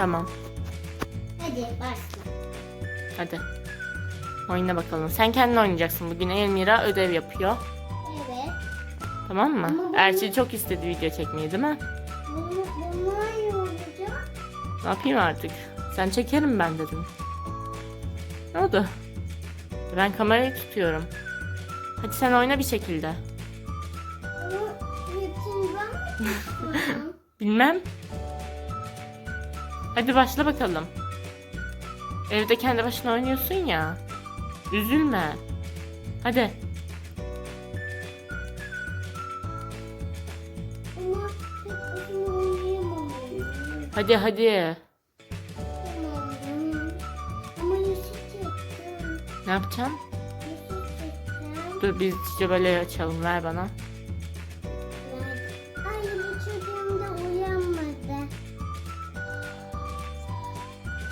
Tamam. Hadi başla. Hadi. Oyna bakalım. Sen kendin oynayacaksın. Bugün Elmira ödev yapıyor. Evet. Tamam mı? Ama bu- Elçi çok istedi video çekmeyi değil mi? Bunu, bunu ne olacak? Ne yapayım artık? Sen çekerim ben dedim. Ne oldu? Ben kamerayı tutuyorum. Hadi sen oyna bir şekilde. Bunu hepsini ben mi tutacağım? Bilmem. Hadi başla bakalım. Evde kendi başına oynuyorsun ya. Üzülme. Hadi. Hadi hadi. Ne yapacağım? Dur biz böyle açalım. Ver bana.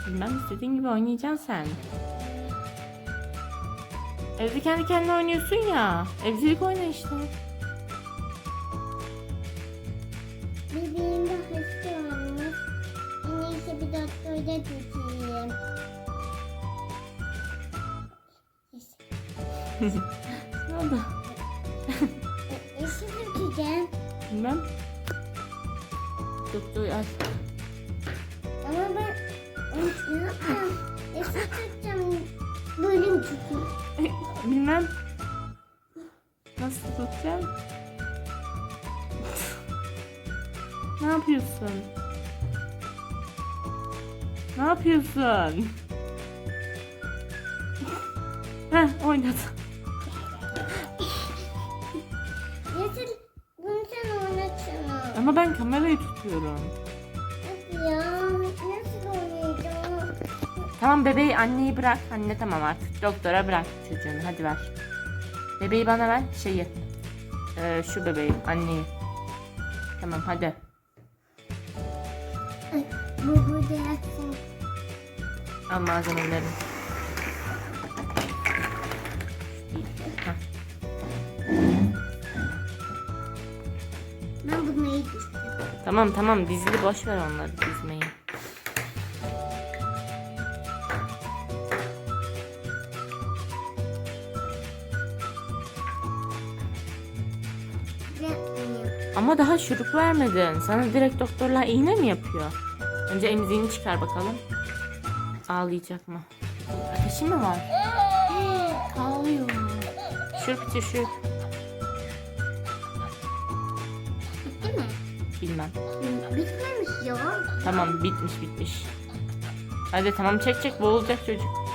Bilmem istediğin gibi oynayacaksın sen. Evde kendi kendine oynuyorsun ya. Evcilik oyna işte. Bebeğim de hasta olmuş. En iyisi bir doktorda tutayım. Ne oldu? Nasıl tutacağım? Bilmem. Doktor al. Ama ben Nasıl tutacağım? Böyle mi tutayım? Bilmem. Nasıl tutacağım? ne yapıyorsun? Ne yapıyorsun? Heh oynadı. Nasıl? Bunu sen oynatsana. Ama ben kamerayı tutuyorum. Nasıl ya? Tamam bebeği anneyi bırak. Anne tamam artık doktora bırak çocuğunu hadi ver. Bebeği bana ver şeyi. Ee, şu bebeği anneyi. Tamam hadi. Bu burada yatsın. Al malzemeleri. Heh. Ben bunu iyi düştüm. Tamam tamam dizili boş ver onları dizmeyi. Ama daha şurup vermedin. Sana direkt doktorlar iğne mi yapıyor? Önce emziğini çıkar bakalım. Ağlayacak mı? Ateşi mi var? Ağlıyor. Şurup içi şurup. Bitti mi? Bilmem. Bitmemiş ya. Tamam bitmiş bitmiş. Hadi tamam çek çek boğulacak çocuk.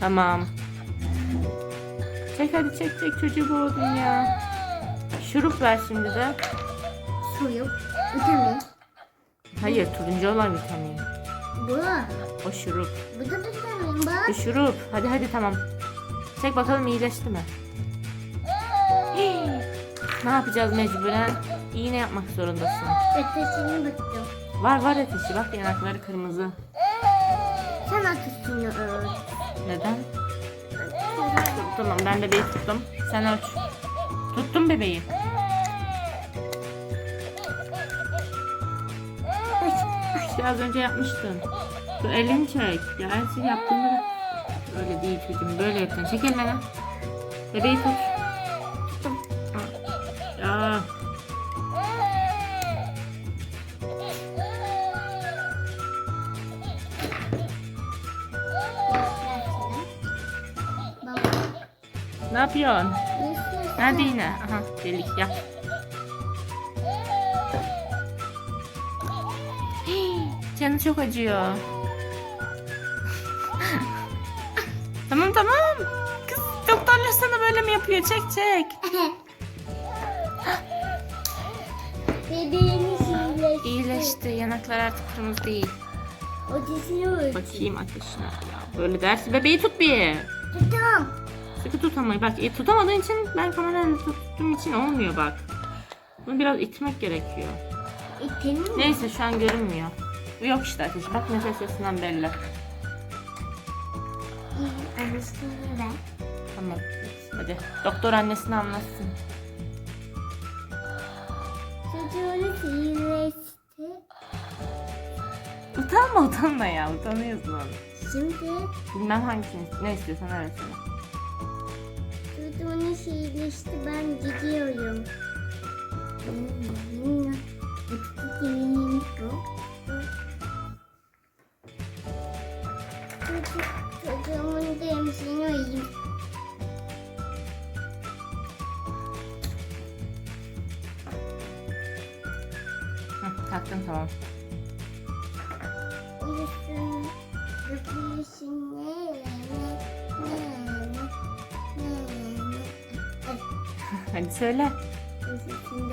Tamam. Çek hadi çek çek çocuğu boğdun ya. Şurup ver şimdi de. Suyu, vitamin. Hayır turuncu olan vitamin. Bu. O şurup. Bu da vitamin bak. Bu şurup. Hadi hadi tamam. Çek bakalım iyileşti mi? Ne yapacağız mecburen? İğne yapmak zorundasın. Ötesini baktım. Var var ateşi bak yanakları kırmızı. Sen ateşini öl. Neden? Tamam ben bebeği tuttum. Sen ölç. Tuttum bebeği. İşte az önce yapmıştın. Dur elini çek. Ya Elsi yaptığında da... Öyle değil çocuğum. Böyle yapacaksın. Çek elini. Bebeği tut. yapıyorsun? Hadi yine. Aha delik yap. Canı çok acıyor. tamam tamam. Kız doktorlar sana böyle mi yapıyor? Çek çek. Bebeğimiz iyileşti. İyileşti. Yanaklar artık kırmızı değil. Ateşini ölçtü. Bakayım ateşine. Ya böyle dersi. Bebeği tut bir. Tutam. Sıkı tut ama bak e, tutamadığın için ben kamerayla tuttuğum için olmuyor bak. Bunu biraz itmek gerekiyor. İtelim mi? Neyse şu an görünmüyor. Bu yok işte ateş. Bak nefes sesinden belli. İyi, Annesini ver. Tamam. Hadi. Doktor annesine anlatsın. Çocuğunuz iyileşti. Utanma utanma ya. Utanıyorsun. Şimdi Bilmem hangisini. Ne istiyorsan öyle söyle. Çocuğunuz iyileşti. Ben gidiyorum. Çocuğumun da emzini alayım. Hı, taktın tamam. Uyusun, uyusun, ne. Uyusun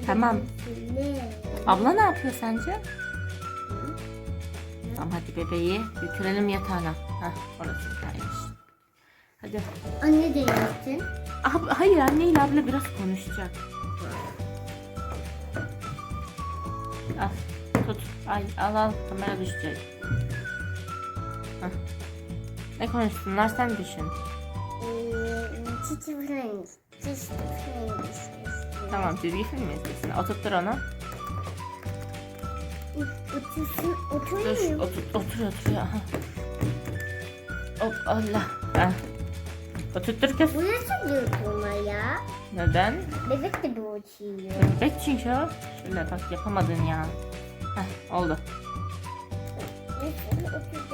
da Tamam. büyüsün, ne, ne. Abla ne yapıyor sence? Tamam hadi bebeği götürelim yatağına. Heh orası güzelmiş. Hadi. Anne de yaptın. Ab hayır anneyle abla biraz konuşacak. Al tut. Ay al al kamera düşecek. Heh. Ne konuşsunlar sen düşün. Çiçi falan. Çiçi falan. Tamam çizgi film izlesin? Oturttur onu. Otursun, Dur otur otur otur. Aha. Hop Allah. Heh. Oturttur kız. Bu nasıl bir oturma ya? Neden? Bebek de bir oturuyor. Bek çünkü o. Şöyle bak yapamadın ya. Heh oldu.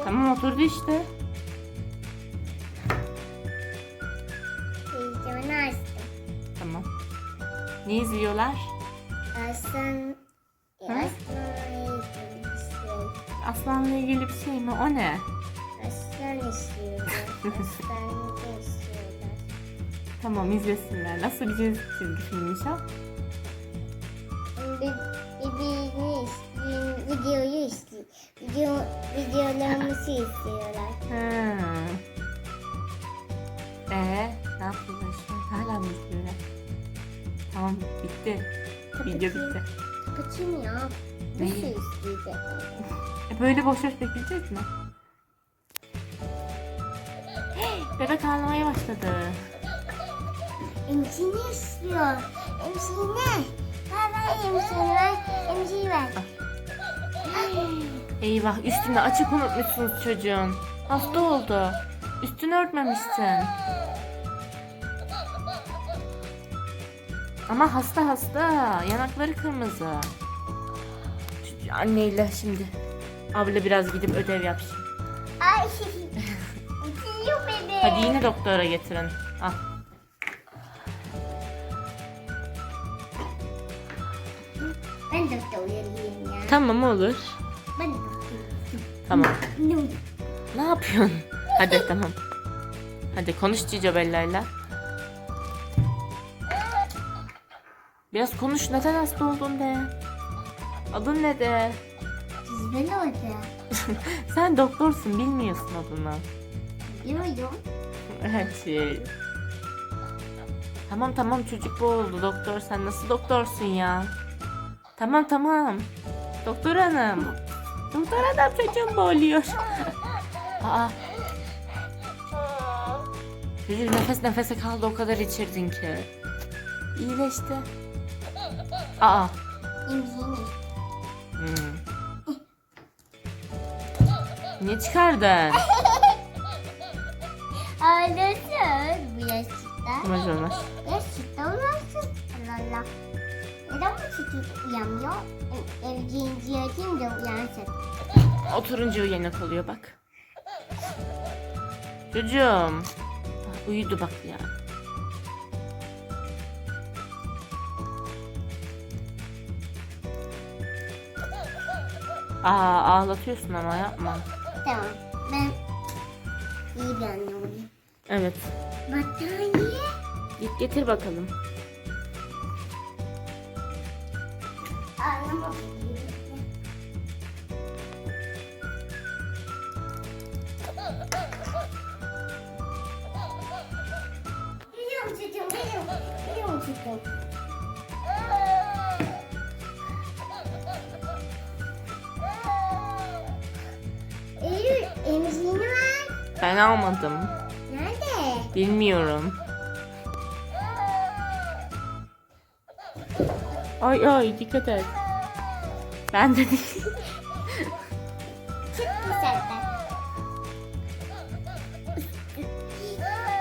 Tamam oturdu işte. Heyecanı açtım. Tamam. Ne izliyorlar? Aslan... Ha? Aslan... Şey, Aslanla ilgili bir şey mi? O ne? aslan istiyorlar. Aslan da istiyorlar. Tamam izlesinler. Nasıl bir çizgi çizgi o? Bir, birbirini istiyor, videoyu istiyor. Video, videolarımızı istiyorlar. Ha. Ee, ne yapıyorlar şimdi? Hala mı izliyorlar? Tamam bitti. Video bitti. Kapatayım ya. Neyi? Nasıl isteyecek? E böyle boş boş bekleyeceğiz mi? Bebek ağlamaya başladı. Emzini istiyor. Emzini. Ver ver emzini ver. Emziği ver. Eyvah üstünde açık unutmuşsunuz çocuğun. Hasta oldu. Üstünü örtmemişsin. Ama hasta hasta. Yanakları kırmızı. Anneyle şimdi. Abla biraz gidip ödev yapsın. Ay. Hadi yine doktora getirin. Al. Ben doktor olayım ya. Tamam olur. Ben doktor. Tamam. Ne Ne yapıyorsun? Hadi tamam. Hadi konuş Cico Bella'yla. Biraz konuş neden hasta oldun de. Adın ne de? Güzel oldu. Sen doktorsun bilmiyorsun adını. Biliyorum. Evet şey. Tamam tamam çocuk bu oldu doktor sen nasıl doktorsun ya? Tamam tamam. Doktor hanım. Doktor hanım çocuğum boğuluyor. Aa. Çocuk nefes nefese kaldı o kadar içirdin ki. İyileşti. Aa. Hmm. Niye çıkardın? Ağlasın bu yaşta. Olmaz olmaz. Neden bu çocuk uyanmıyor? Ev- Evciğinci atayım da uyansın. Oturunca uyanık oluyor bak. Çocuğum. Ah, Uyudu bak ya. Aa ağlatıyorsun ama yapma. Tamam. Ben iyi bir anne olayım. Evet. Battaniye. Git getir bakalım. Eylül, emziğini ver. Ben almadım. Nerede? Bilmiyorum. Ay ay dikkat et. Ben de değil. Çık bu sefer.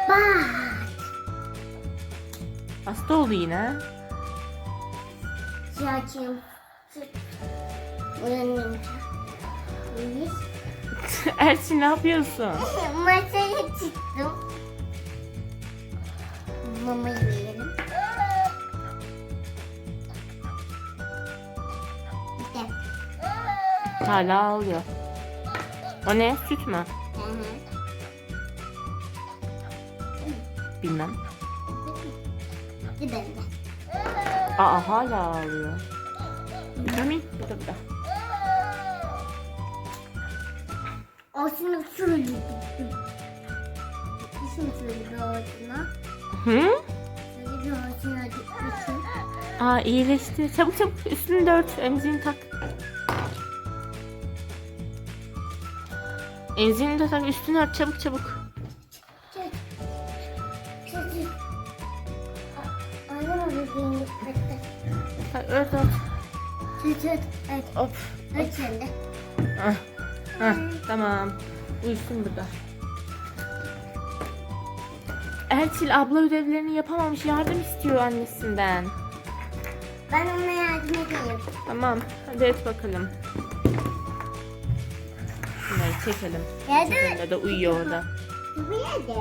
Bak. Hasta oldu yine. Uyanayım. Uyanayım. Ersin ne yapıyorsun? Masaya çıktım. Mamayı Hala ağlıyor. O ne? Süt mü? Hı hı. Bilmem. Bir bende. Aa hala ağlıyor. Vitamin. Bu da bu da. Ağzını. Şimdi şöyle bir ağzına. Hı? Bir ağzına gitmişim. Aa iyileşti. Çabuk çabuk üstünü de ört. Emziğini tak. Emziğini de tak. Üstünü ört çabuk çabuk. Ha, ört ört. Hop. Evet sen de. Ah, ah, tamam. Uyusun burada. Elçil abla ödevlerini yapamamış. Yardım istiyor annesinden. Ben ona yardım edeyim. Tamam. Hadi et bakalım. Çekelim. Seninle de uyuyor orada. Nerede?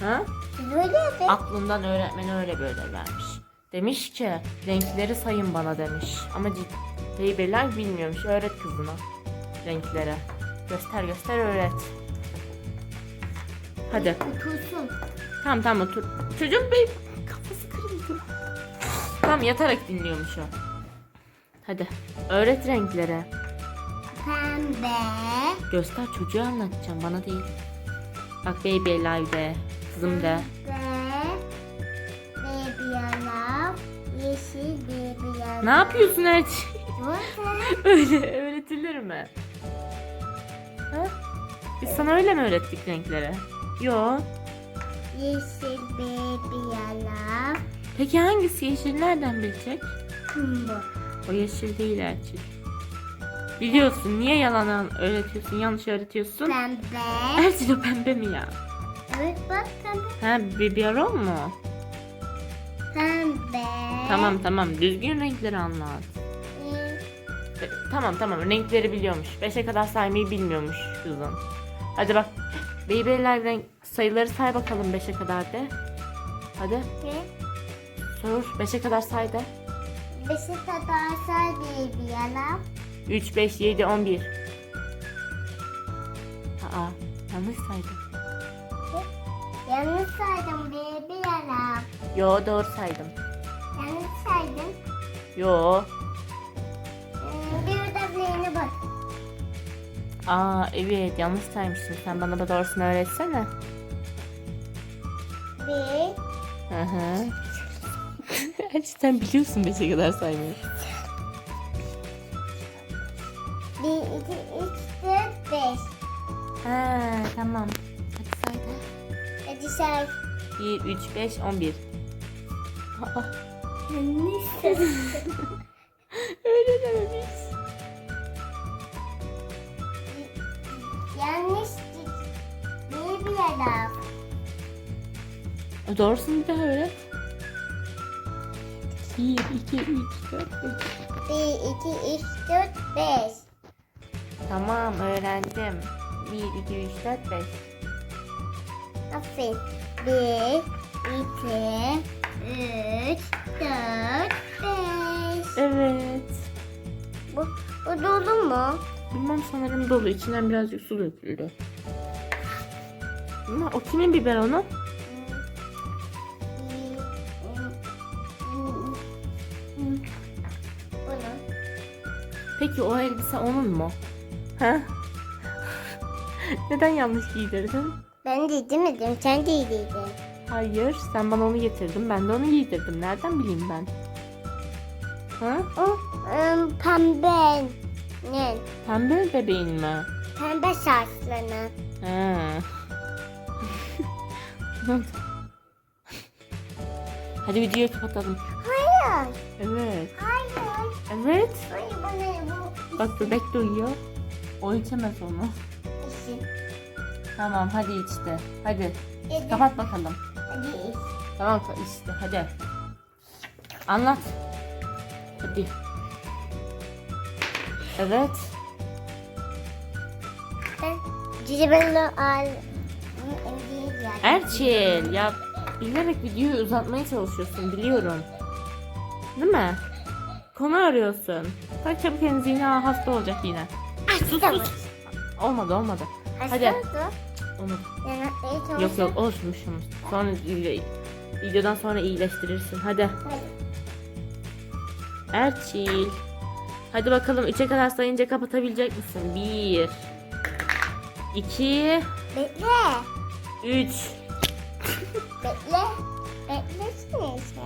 Ha? Siz öyle yapın. Aklından öğretmeni öyle ödev vermiş. Demiş ki renkleri sayın bana demiş. Ama Beybeler bilmiyormuş. Öğret kızına renkleri. Göster göster öğret. Hadi. Otursun. Tamam tamam otur. Çocuğum bey kafası kırıldı. Tamam yatarak dinliyormuş o. Hadi. Öğret renkleri. Pembe. Göster çocuğa anlatacağım bana değil. Bak baby. Kızım de. Baby. Yeşil baby yellow. Ne yapıyorsun? Burada. öyle öğretilir mi? Ha? Biz sana öyle mi öğrettik renkleri? Yo. Yeşil baby yellow. Peki hangisi yeşil nereden bilecek? Bu. O yeşil değil Erçil. Biliyorsun niye yalan öğretiyorsun yanlış öğretiyorsun? Pembe. O pembe mi ya? Evet bak pembe. Ha biberon mu? Pembe. Tamam tamam düzgün renkleri anlat. Ee, E, Tamam tamam renkleri biliyormuş. Beşe kadar saymayı bilmiyormuş kızım. Hadi bak. Beybeler renk sayıları say bakalım beşe kadar de. Hadi Ve sor. Beşe kadar say de. beşe kadar say baby yellow. 3, 5, 7, 11. Aa yanlış saydım. Yanlış saydım baby yellow. Yo doğru saydım. Yanlış saydım. Yo. Ee, bir ödevlerine bak. Aa evet yanlış saymışsın. Sen bana da doğrusunu öğretsene. Bir, Hı hı. Gerçekten biliyorsun beşe kadar saymayı. Bir, iki, üç, dört, beş. Ha tamam. Hadi say da. Hadi say. 1, 3, 5, 11. Aa, Yanlış saydım. öyle dememiş. Yanlış. Baby yellow. Doğrusunu bir daha öğret. 1, 2, 3, 4, 5. 1, 2, 3, 4, 5. Tamam öğrendim. 1, 2, 3, 4, 5. Aferin. 1, 2, 3, 4, 5. Evet. Bu, bu dolu mu? Bilmem sanırım dolu. İçinden birazcık su döküldü. Ama o kimin biberonu? Peki o elbise onun mu? Ha? Neden yanlış giydirdin? Ben giydirmedim, sen giydirdin. Hayır, sen bana onu getirdin. Ben de onu giydirdim. Nereden bileyim ben? Ha? O ım, pembe. Ne? Pembe bebeğin mi? Pembe saçlarını. Ha. Hadi videoyu kapatalım. Hayır. Evet. Hayır. Evet. Hayır bana bu Bak bebek de uyuyor. O içemez onu. işin. Tamam hadi içti. Hadi. Hadi. Kapat bakalım. Hadi iç. Tamam işte hadi. Anlat. Hadi. Evet. Ben Cicibello al. Erçil ya bilerek videoyu uzatmaya çalışıyorsun biliyorum. Değil mi? Konu arıyorsun. Bak çabuk henüz yine hasta olacak yine. Sus sus. Olmadı olmadı. Hadi. Olmadı. Çalışıyor. Yok yok olsun bir şey olmaz. Sonra videodan sonra iyileştirirsin. Hadi. Hadi. Erçil. Hadi bakalım 3'e kadar sayınca kapatabilecek misin? 1 2 Bekle. 3 Bekle. Beklesene işte.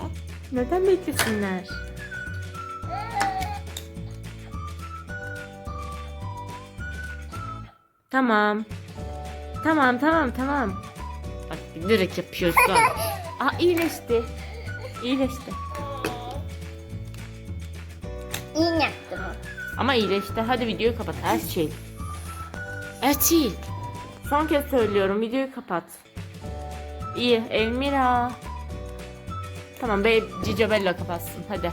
Neden beklesinler? Tamam. Tamam tamam tamam. Bak bilerek yapıyorsun. Aa iyileşti. İyileşti. İyi yaptım. Ama iyileşti. Hadi videoyu kapat. Erçil. Erçil. Son kez söylüyorum. Videoyu kapat. İyi. Elmira. Tamam. Be Cicabella kapatsın. Hadi.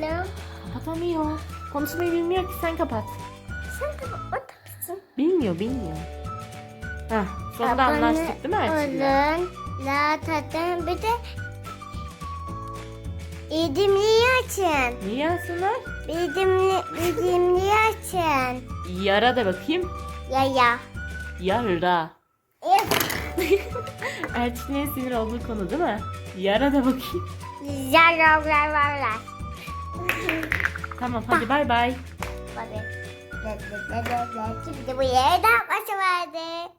Kapat oğlum. Kapatamıyor. Konuşmayı bilmiyor ki. Sen kapat. Sen kapat mısın? Bilmiyor, bilmiyor. Heh, sonunda anlaştık değil mi Erçil'le? Oğlum. La tatlım bir de İdimliği açın. Niye yansınlar? İdimli, idimliği açın. Yara da bakayım. Ya ya. Yara. Erçil'in sinir olduğu konu değil mi? Yara da bakayım. Zararlar varlar. Tamam hadi bay bay. Tabii. Şimdi bu yere de vardı.